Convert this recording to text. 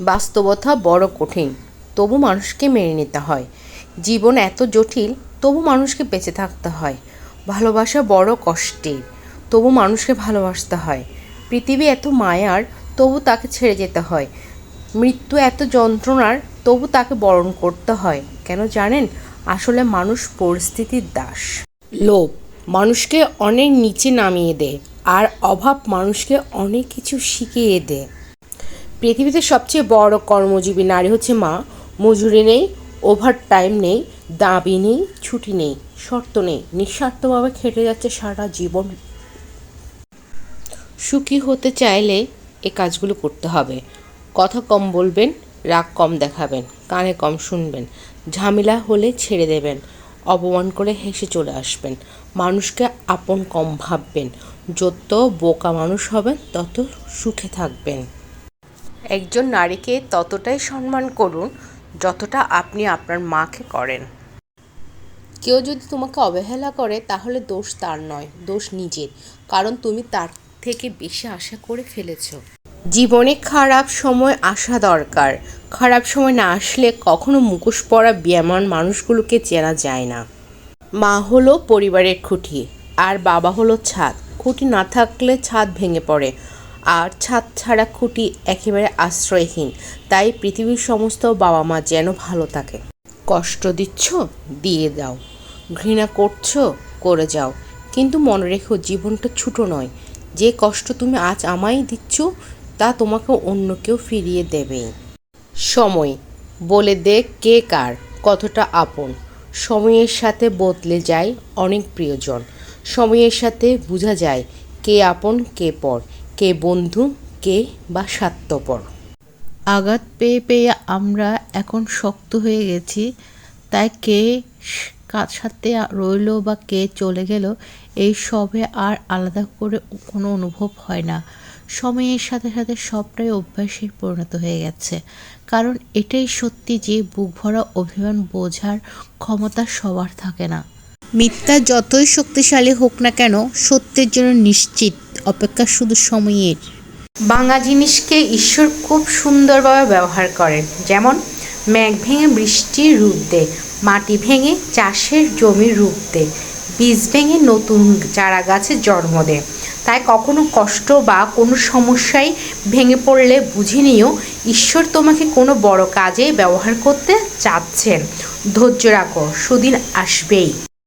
বাস্তবতা বড় কঠিন। তবু মানুষকে মেনে নিতে হয়। জীবন এত জটিল, তবু মানুষকে বেঁচে থাকতে হয়। ভালোবাসা বড় কষ্টের, তবু মানুষকে ভালোবাসতে হয়। পৃথিবী এত মায়ার, তবু তাকে ছেড়ে যেতে হয়। মৃত্যু এত যন্ত্রণার, তবু তাকে বরণ করতে হয়। কেন জানেন? আসলে মানুষ পরিস্থিতির দাস। লোভ মানুষকে অনেক নিচে নামিয়ে দেয়, আর অভাব মানুষকে অনেক কিছু শিখিয়ে দেয়। পৃথিবীতে সবচেয়ে বড় কর্মজীবী নারী হচ্ছে মা। মজুরি নেই ওভার টাইম নেই, দাবি নেই, ছুটি নেই, শর্ত নেই। নিঃস্বার্থভাবে খেটে যাচ্ছে সারা জীবন। সুখী হতে চাইলে এ কাজগুলো করতে হবে। কথা কম বলবেন, রাগ কম দেখাবেন, কানে কম শুনবেন। ঝামেলা হলে ছেড়ে দেবেন, অপমান করে হেসে চলে আসবেন। মানুষকে আপন কম ভাববেন। যত বোকা মানুষ হবেন, তত সুখে থাকবেন। একজন নারীকে ততটাই সম্মান করুন যতটা আপনি আপনার মাকে করেন। কেউ যদি তোমাকে অবহেলা করে, তাহলে দোষ তার নয়, দোষ নিজের। কারণ তুমি তার থেকে বেশি আশা করে ফেলেছ। জীবনে খারাপ সময় আসা দরকার। খারাপ সময় না আসলে কখনো মুখোশ পরা ব্যামান মানুষগুলোকে চেনা যায় না। মা হলো পরিবারের খুঁটি, আর বাবা হলো ছাদ। খুঁটি না থাকলে ছাদ ভেঙে পড়ে। আর ছাদ ছাড়া খুঁটি একেবারে আশ্রয়হীন। তাই পৃথিবীর সমস্ত বাবা মা যেন ভালো থাকে। কষ্ট দিচ্ছ, দিয়ে দাও। ঘৃণা করছ, করে যাও। কিন্তু মনে রেখো, জীবনটা ছোটো নয়। যে কষ্ট তুমি আজ আমায় দিচ্ছ, তা তোমাকে অন্য কেউ ফিরিয়ে দেবেই সময়। বলে দে কে কার, কতটা আপন। সময়ের সাথে বদলে যায় অনেক প্রিয়জন। সময়ের সাথে বোঝা যায় কে আপন, কে পর। কে বন্ধু কে বা স্বার্থপর। আঘাত পেয়ে পেয়ে আমরা এখন শক্ত হয়ে গেছি তাই কে কার সাথে রইল বা কে চলে গেল এই সবে আর আলাদা করে কোনো অনুভব হয় না। সময়ের সাথে সাথে সবটাই অভ্যাসে পরিণত হয়ে গেছে। কারণ এটাই সত্যি যে বুক ভরা অভিমান বোঝার ক্ষমতা সবার থাকে না। মিথ্যা যতই শক্তিশালী হোক না কেন সত্যের জন্য নিশ্চিত। অপেক্ষা শুধু সময়ের। বাঙা জিনিসকে ঈশ্বর খুব সুন্দরভাবে ব্যবহার করেন যেমন, মেঘ ভেঙে বৃষ্টির রূপ দেয় মাটি ভেঙে চাষের জমির রূপ দেয় বীজ ভেঙে নতুন চারা গাছের জন্ম দেয়। তাই কখনো কষ্ট বা কোনো সমস্যায় ভেঙে পড়লে বুঝে নিও, ঈশ্বর তোমাকে কোনো বড় কাজে ব্যবহার করতে চাচ্ছেন। ধৈর্য রাখো, সুদিন আসবেই।